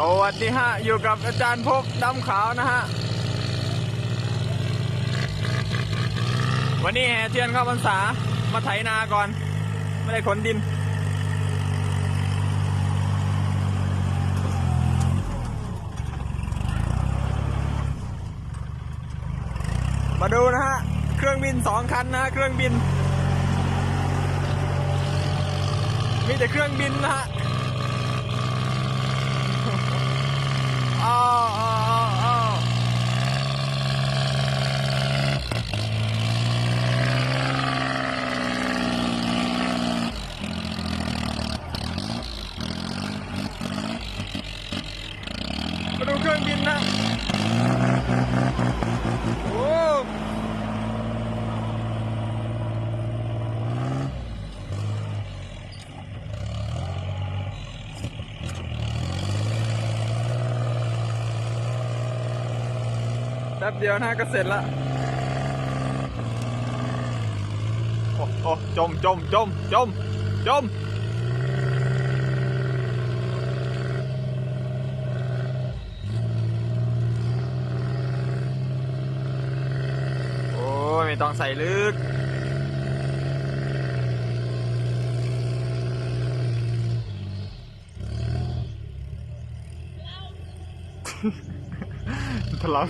สวัสดีฮะ อยู่กับอาจารย์ภพบดำขาวนะฮะ วันนี้แห่เทียนเข้าพรรษา มาไถนาก่อน ไม่ได้ขนดิน มาดูนะฮะ เครื่องบินสองคันนะะเครื่องบิน มีแต่เครื่องบินนะฮะ อ้าวอ้าวอ้าวอ้าวมาดูเครื่องบินนะ โอ้ แป๊บเดียวนะก็เสร็จละโอ้โอ้จมจมจมจมจมโอ้ยไม่ต้องใส่ลึก พลัง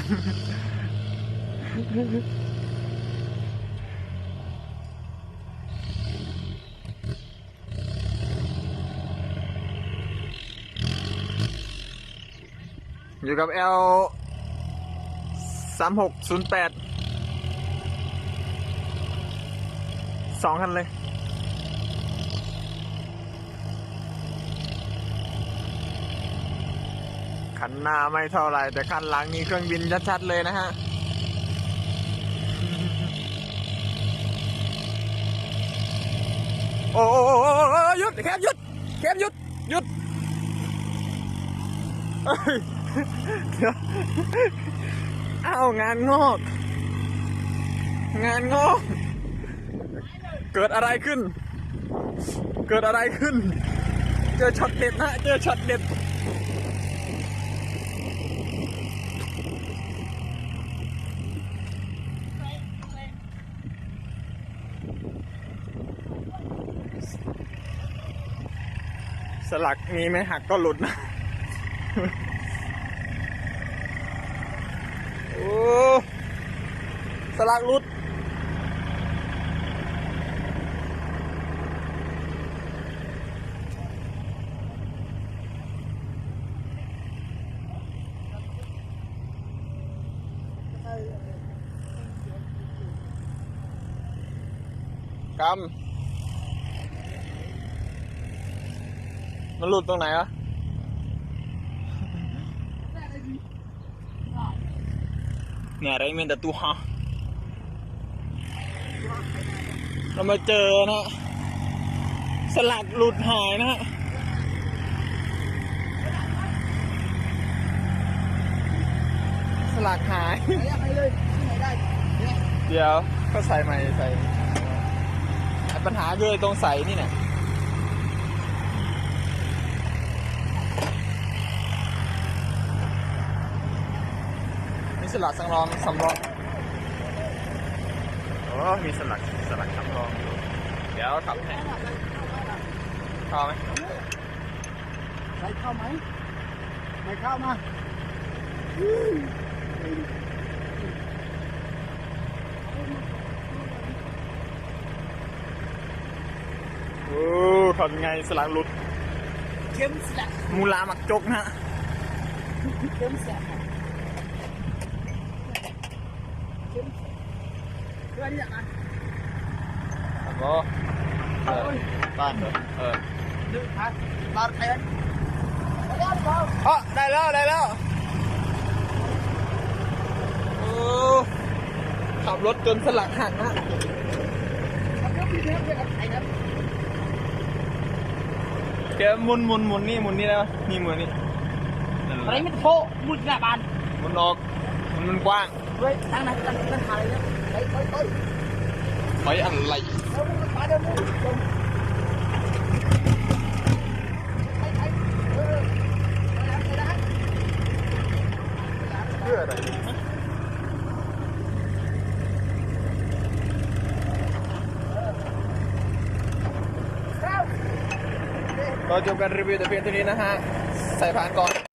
อยู่กับ L สามหกศูนย์แปดสองคันเลย คันหน้าไม่เท่าไรแต่คันหลังนี่เครื่องบินชัดๆเลยนะฮะโอ้โอ้โอ้โอ้โอ้หยุดแคบหยุดแคบหยุดหยุดเอ้างานงอก งานงอก เกิดอะไรขึ้น เกิดอะไรขึ้น เจอช็อตเด็ดนะเจอช็อตเด็ด สลักนี้ไม่หักก็หลุดนะ โอ้ สลักหลุด กำมันหลุดตรงไหนวะเนี่ยอะไรเมนแต่ตัวฮะเรามาเจอนะสลักหลุดหายนะฮะสลักหายไปเลยที่ไหนได้เนี่ยเดี๋ยวก็ใส่ใหม่ใส่ไอ้ ปัญหาคือไอ้ตรงใส่นี่เนี่ยมีสลักสำรองสำรองโอ้มีสลักสลักสำรองอยู่เดี๋ยวขับให้เข้าไหมใส่เข้าไหมไม่เข้ามาโอ้ขับยังไงสลักหลุด เข้มแสบมูลาหมักจกนะฮะเข้มแสบเข้มเพื่อที่จะมาแล้วก็เออบ้านเหรอเออดึงพัดมาแทนมาแล้วเปล่าอ๋อได้แล้วได้แล้วโอ้ขับรถจนสลักหักนะ เอาเครื่องบินเนี่ยเพื่อนไอ้นั้นเดี๋ยวหมุนหมุนหมุนนี่หมุนนี่ได้ไหมนี่หมุนนี่นั่นแหอะไรละไม่โผล่มุดหน้าบ้านหมุนออกหมุนมันกว้างเฮ้ยตั้งไหนตั้งตั้งหาอะไรเนี่ยไปไปไปไปอะไร เดี๋ยวมึงมาเดี๋ยวมึงเดี๋ยวไปไปเออไปแล้วไปแล้ว พื่ออะไร เราจบการรีวิวแต่เพียงเท่านี้นะฮะ ใส่ผ่านก่อน